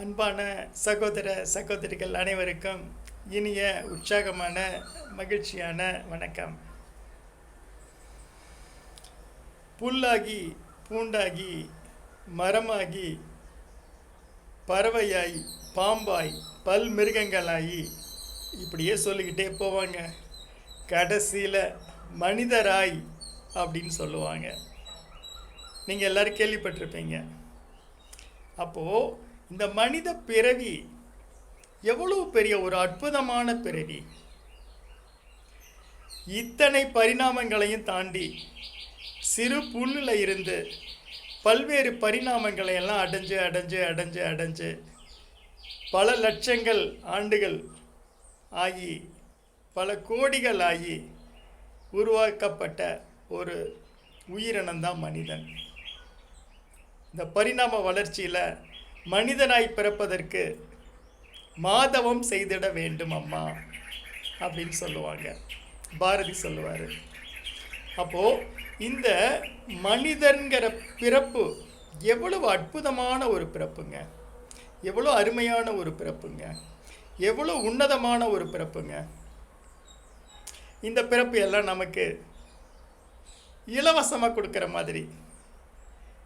அன்பான சகோதர சகோதரிகள் அனைவருக்கும் இனிய உற்சாகமான மகிழ்ச்சியான வணக்கம். புல்லாகி பூண்டாகி மரமாகி பறவையாய் பாம்பாய் பல் மிருகங்களாகி இப்படியே சொல்லிக்கிட்டே போவாங்க. கடைசியில் மனிதராய் அப்படின்னு சொல்லுவாங்க. நீங்கள் எல்லாரும் கேள்விப்பட்டிருப்பீங்க. அப்போது இந்த மனித பிறவி எவ்வளவு பெரிய ஒரு அற்புதமான பிறவி. இத்தனை பரிணாமங்களையும் தாண்டி சிறு புல்லில் இருந்து பல்வேறு பரிணாமங்களை எல்லாம் அடைஞ்சு அடைஞ்சு அடைஞ்சு அடைஞ்சு பல லட்சங்கள் ஆண்டுகள் ஆகி பல கோடிகள் ஆகி உருவாக்கப்பட்ட ஒரு உயிரினம்தான் மனிதன். இந்த பரிணாம வளர்ச்சியில் மனிதனாய் பிறப்பதற்கு மாதவம் செய்திட வேண்டும் அம்மா அப்படின்னு சொல்லுவாங்க. பாரதி சொல்லுவார். அப்போது இந்த மனிதன்கிற பிறப்பு எவ்வளவு அற்புதமான ஒரு பிறப்புங்க. எவ்வளோ அருமையான ஒரு பிறப்புங்க. எவ்வளோ உன்னதமான ஒரு பிறப்புங்க. இந்த பிறப்பு எல்லாம் நமக்கு இலவசமாக கொடுக்குற மாதிரி.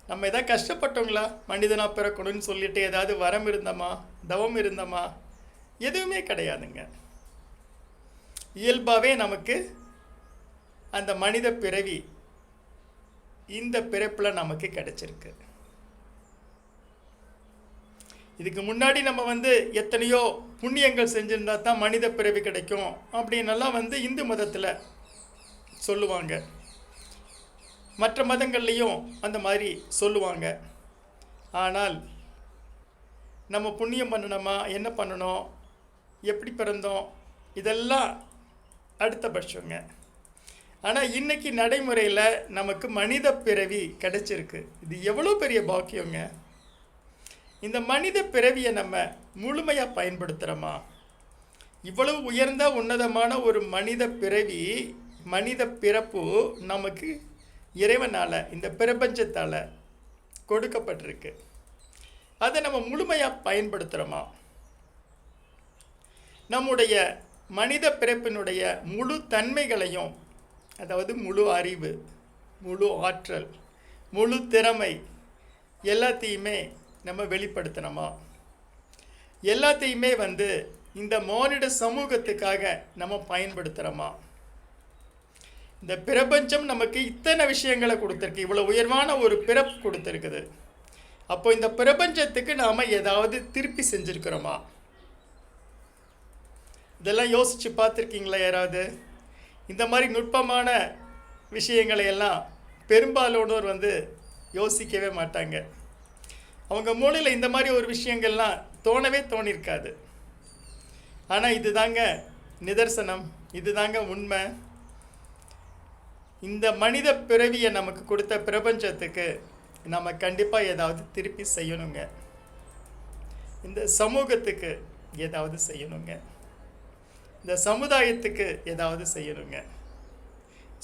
நம்ம எதாவது கஷ்டப்பட்டோங்களா? மனிதனாக பிறக்கணும்னு சொல்லிட்டு ஏதாவது வரம் இருந்தோமா? தவம் இருந்தோமா? எதுவுமே கிடையாதுங்க. இயல்பாகவே நமக்கு அந்த மனித பிறவி இந்த பிறப்பில் நமக்கு கிடைச்சிருக்கு. இதுக்கு முன்னாடி நம்ம வந்து எத்தனையோ புண்ணியங்கள் செஞ்சுருந்தா தான் மனித பிறவி கிடைக்கும் அப்படின்னெல்லாம் வந்து இந்து மதத்தில் சொல்லுவாங்க. மற்ற மதங்கள்லேயும் அந்த மாதிரி சொல்லுவாங்க. ஆனால் நம்ம புண்ணியம் பண்ணணுமா? என்ன பண்ணணும்? எப்படி பிறந்தோம்? இதெல்லாம் அடுத்த பட்சங்க. ஆனால் இன்னைக்கு நடைமுறையில் நமக்கு மனித பிறவி கிடச்சிருக்கு. இது எவ்வளோ பெரிய பாக்கியங்க. இந்த மனித பிறவியை நம்ம முழுமையாக பயன்படுத்துகிறோமா இவ்வளவு உயர்ந்த உன்னதமான ஒரு மனித பிறவி மனித பிறப்பு நமக்கு இறைவனால் இந்த பிரபஞ்சத்தால் கொடுக்கப்பட்டிருக்கு. அதை நம்ம முழுமையாக பயன்படுத்துகிறோமா நம்முடைய மனித பிறப்பினுடைய முழு தன்மைகளையும் அதாவது முழு அறிவு முழு ஆற்றல் முழு திறமை எல்லாத்தையுமே நம்ம வெளிப்படுத்தணுமா எல்லாத்தையுமே வந்து இந்த மானிட சமூகத்துக்காக நம்ம பயன்படுத்துகிறோமா இந்த பிரபஞ்சம் நமக்கு இத்தனை விஷயங்களை கொடுத்துருக்கு. இவ்வளோ உயர்வான ஒரு பிறப்பு கொடுத்துருக்குது. அப்போ இந்த பிரபஞ்சத்துக்கு நாம் ஏதாவது திருப்பி செஞ்சுருக்கிறோமா? இதெல்லாம் யோசித்து பார்த்துருக்கீங்களா யாராவது? இந்த மாதிரி நுட்பமான விஷயங்களை எல்லாம் பெரும்பாலானோர் வந்து யோசிக்கவே மாட்டாங்க. அவங்க மூளையில் இந்த மாதிரி ஒரு விஷயங்கள்லாம் தோணவே தோணியிருக்காது ஆனால் இது தாங்க நிதர்சனம். இது தாங்க உண்மை. இந்த மனித பிறவியை நமக்கு கொடுத்த பிரபஞ்சத்துக்கு நம்ம கண்டிப்பாக ஏதாவது திருப்பி செய்யணுங்க. இந்த சமூகத்துக்கு ஏதாவது செய்யணுங்க. இந்த சமுதாயத்துக்கு ஏதாவது செய்யணுங்க.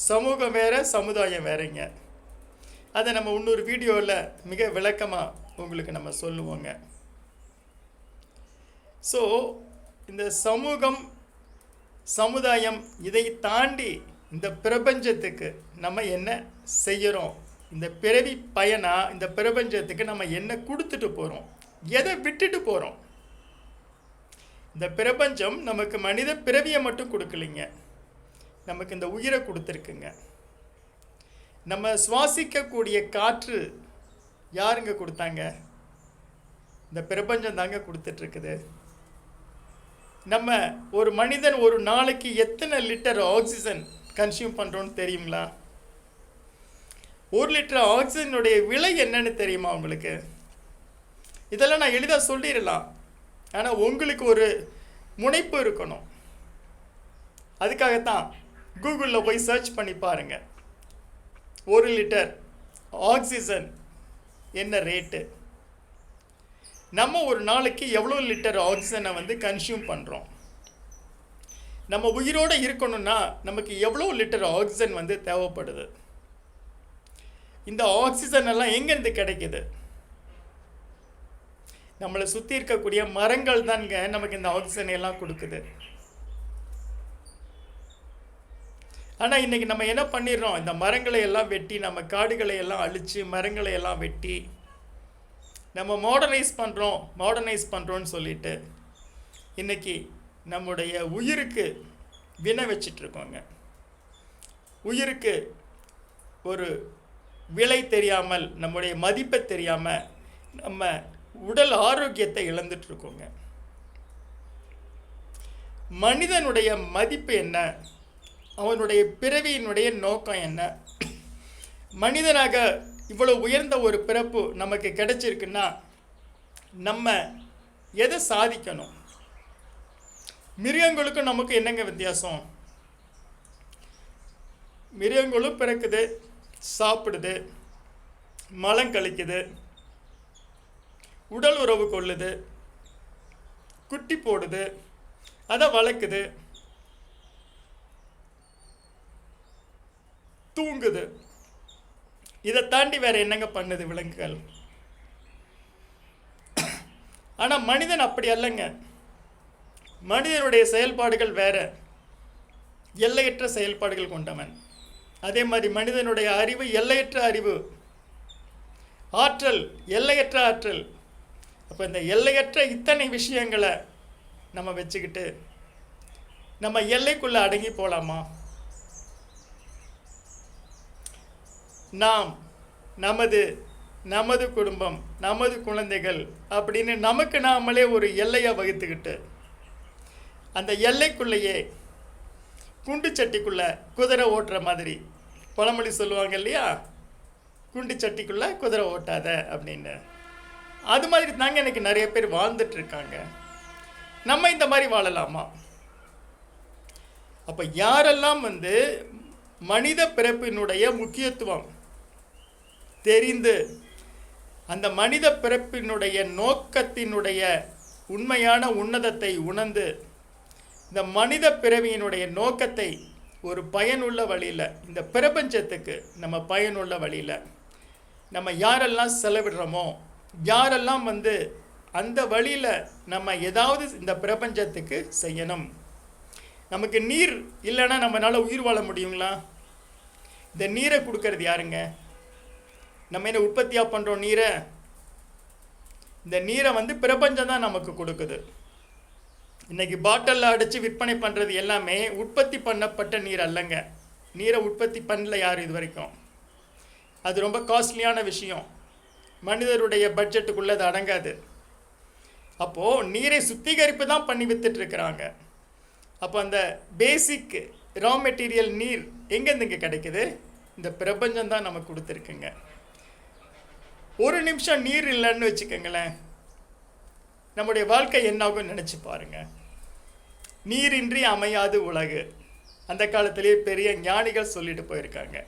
சமூகம் வேறு சமுதாயம் வேறுங்க. அதை நம்ம இன்னொரு வீடியோவில் மிக விளக்கமாக உங்களுக்கு நம்ம சொல்லுவோங்க. ஸோ இந்த சமூகம் சமுதாயம் இதை தாண்டி இந்த பிரபஞ்சத்துக்கு நம்ம என்ன செய்கிறோம் இந்த பிறவி பயனா? இந்த பிரபஞ்சத்துக்கு நம்ம என்ன கொடுத்துட்டு போகிறோம் எதை விட்டுட்டு போகிறோம் இந்த பிரபஞ்சம் நமக்கு மனித பிறவியை மட்டும் கொடுக்கலைங்க. நமக்கு இந்த உயிரை கொடுத்துருக்குங்க. நம்ம சுவாசிக்கக்கூடிய காற்று யாருங்க கொடுத்தாங்க? இந்த பிரபஞ்சம் தாங்க கொடுத்துட்ருக்குது. நம்ம ஒரு மனிதன் ஒரு நாளைக்கு எத்தனை லிட்டர் ஆக்சிஜன் கன்சியூம் பண்ணுறோன்னு தெரியுங்களா ஒரு லிட்டர் ஆக்சிஜனுடைய விலை என்னன்னு தெரியுமா உங்களுக்கு? இதெல்லாம் நான் எளிதாக சொல்லிடலாம். ஆனால் உங்களுக்கு ஒரு முனைப்பு இருக்கணும். அதுக்காகத்தான் கூகுளில் போய் சர்ச் பண்ணி பாருங்கள் ஒரு லிட்டர் ஆக்சிஜன் என்ன ரேட்டு நம்ம ஒரு நாளைக்கு எவ்வளோ லிட்டர் ஆக்சிஜனை வந்து கன்சியூம் பண்ணுறோம் நம்ம உயிரோடு இருக்கணும்னா நமக்கு எவ்வளோ லிட்டர் ஆக்சிஜன் வந்து தேவைப்படுது? இந்த ஆக்சிஜன் எல்லாம் எங்கேருந்து கிடைக்குது? நம்மளை சுற்றி இருக்கக்கூடிய மரங்கள் தாங்க நமக்கு இந்த ஆக்சிஜனை எல்லாம் கொடுக்குது. ஆனால் இன்றைக்கி நம்ம என்ன பண்ணிடுறோம்? இந்த மரங்களை எல்லாம் வெட்டி நம்ம காடுகளை எல்லாம் அழித்து மரங்களை எல்லாம் வெட்டி நம்ம மாடர்னைஸ் பண்ணுறோம் மாடர்னைஸ் பண்ணுறோன்னு சொல்லிட்டு இன்றைக்கி நம்முடைய உயிருக்கு வினை வச்சிட்ருக்கோங்க. உயிருக்கு ஒரு விலை தெரியாமல் நம்முடைய மதிப்பை தெரியாமல் நம்ம உடல் ஆரோக்கியத்தை இழந்துட்டுருக்கோங்க மனிதனுடைய மதிப்பு என்ன? அவனுடைய பிறவியினுடைய நோக்கம் என்ன? மனிதனாக இவ்வளோ உயர்ந்த ஒரு பிறப்பு நமக்கு கிடைச்சிருக்குன்னா நம்ம எதை சாதிக்கணும்? மிருகங்களுக்கும் நமக்கு என்னங்க வித்தியாசம்? மிருகங்களும் பிறக்குது சாப்பிடுது மலம் கழிக்குது உடல் உறவு கொள்ளுது குட்டி போடுது அதை வளர்க்குது தூங்குது. இதை தாண்டி வேற என்னங்க பண்ணுது விலங்குகள்? ஆனால் மனிதன் அப்படி அல்லங்க. மனிதனுடைய செயல்பாடுகள் வேற. எல்லையற்ற செயல்பாடுகள் கொண்டவன். அதே மாதிரி மனிதனுடைய அறிவு எல்லையற்ற அறிவு. ஆற்றல் எல்லையற்ற ஆற்றல். அப்போ இந்த எல்லையற்ற இத்தனை விஷயங்களை நம்ம வச்சுக்கிட்டு நம்ம எல்லைக்குள்ளே அடங்கி போகலாமா நாம் நமது நமது குடும்பம் நமது குழந்தைகள் அப்படின்னு நமக்கு நாமளே ஒரு எல்லையை வகுத்துக்கிட்டு அந்த எல்லைக்குள்ளேயே குண்டு சட்டிக்குள்ளே குதிரை ஓட்டுற மாதிரி. பழமொழி சொல்லுவாங்க இல்லையா? குண்டு சட்டிக்குள்ளே குதிரை ஓட்டாத அப்படின்னு. அது மாதிரி தாங்க எனக்கு நிறைய பேர் வாழ்ந்துட்டுருக்காங்க நம்ம இந்த மாதிரி வாழலாமா? அப்போ யாரெல்லாம் வந்து மனித பிறப்பினுடைய முக்கியத்துவம் தெரிந்து அந்த மனித பிறப்பினுடைய நோக்கத்தினுடைய உண்மையான உன்னதத்தை உணர்ந்து இந்த மனித பிறவியினுடைய நோக்கத்தை ஒரு பயனுள்ள வழியில் இந்த பிரபஞ்சத்துக்கு நம்ம பயனுள்ள வழியில் நம்ம யாரெல்லாம் செலவிடுறோமோ யாரெல்லாம் வந்து அந்த வழியில் நம்ம ஏதாவது இந்த பிரபஞ்சத்துக்கு செய்யணும். நமக்கு நீர் இல்லைன்னா நம்மளால் உயிர் வாழ முடியுங்களா? இந்த நீரை கொடுக்கறது யாருங்க? நம்ம என்ன உற்பத்தியாக பண்ணுறோம் நீரை? இந்த நீரை வந்து பிரபஞ்சம் தான் நமக்கு கொடுக்குது. இன்னைக்கு பாட்டிலில் அடைச்சி விற்பனை பண்ணுறது எல்லாமே உற்பத்தி பண்ணப்பட்ட நீர் அல்லங்க. நீரை உற்பத்தி பண்ணல யார் இது வரைக்கும் அது ரொம்ப காஸ்ட்லியான விஷயம். மனிதருடைய பட்ஜெட்டுக்குள்ளே அது அடங்காது. அப்போது நீரை சுத்திகரிப்பு தான் பண்ணி வித்துட்ருக்குறாங்க அப்போ அந்த பேசிக் ரா மெட்டீரியல் நீர் எங்கேருந்து இங்கே கிடைக்குது? இந்த பிரபஞ்சம் தான் நமக்கு கொடுத்துருக்குங்க. ஒரு நிமிஷம் நீர் இல்லைன்னு வச்சுக்கோங்களேன். நம்முடைய வாழ்க்கை என்னாகும் நினச்சி பாருங்கள் நீரின்றி அமையாது உலகு. அந்த காலத்திலேயே பெரிய ஞானிகள் சொல்லிட்டு போயிருக்காங்க.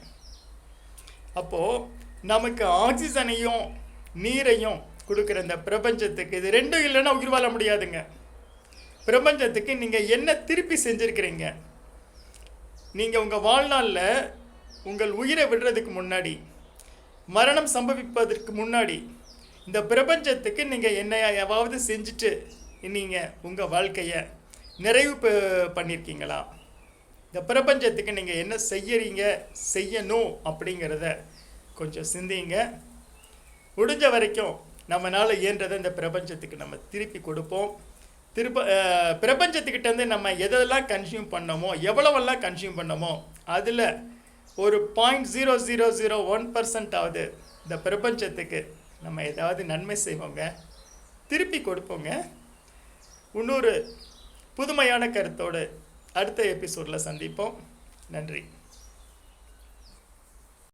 அப்போது நமக்கு ஆக்சிஜனையும் நீரையும் கொடுக்குற இந்த பிரபஞ்சத்துக்கு இது ரெண்டும் இல்லைன்னா உயிர் வாழ முடியாதுங்க. பிரபஞ்சத்துக்கு நீங்கள் என்ன திருப்பி செஞ்சுருக்கிறீங்க? நீங்கள் உங்கள் வாழ்நாளில் உங்கள் உயிரை விடுறதுக்கு முன்னாடி மரணம் சம்பவிப்பதற்கு முன்னாடி இந்த பிரபஞ்சத்துக்கு நீங்கள் என்னையாவது செஞ்சுட்டு நீங்கள் உங்கள் வாழ்க்கையை நிறைவு பண்ணியிருக்கீங்களா இந்த பிரபஞ்சத்துக்கு நீங்கள் என்ன செய்யறீங்க செய்யணும் அப்படிங்கிறத கொஞ்சம் சிந்திங்க. முடிஞ்ச வரைக்கும் நம்மளால் இயன்றதை இந்த பிரபஞ்சத்துக்கு நம்ம திருப்பி கொடுப்போம். திருப்ப பிரபஞ்சத்துக்கிட்டேருந்து நம்ம எதெல்லாம் கன்சியூம் பண்ணோமோ எவ்வளவெல்லாம் கன்சியூம் பண்ணோமோ அதில் ஒரு point zero zero zero one ஆகுது இந்த பிரபஞ்சத்துக்கு நம்ம ஏதாவது நன்மை செய்வோங்க. திருப்பி கொடுப்போங்க. இன்னொரு புதுமையான கருத்தோடு அடுத்த எபிசோடில் சந்திப்போம். நன்றி.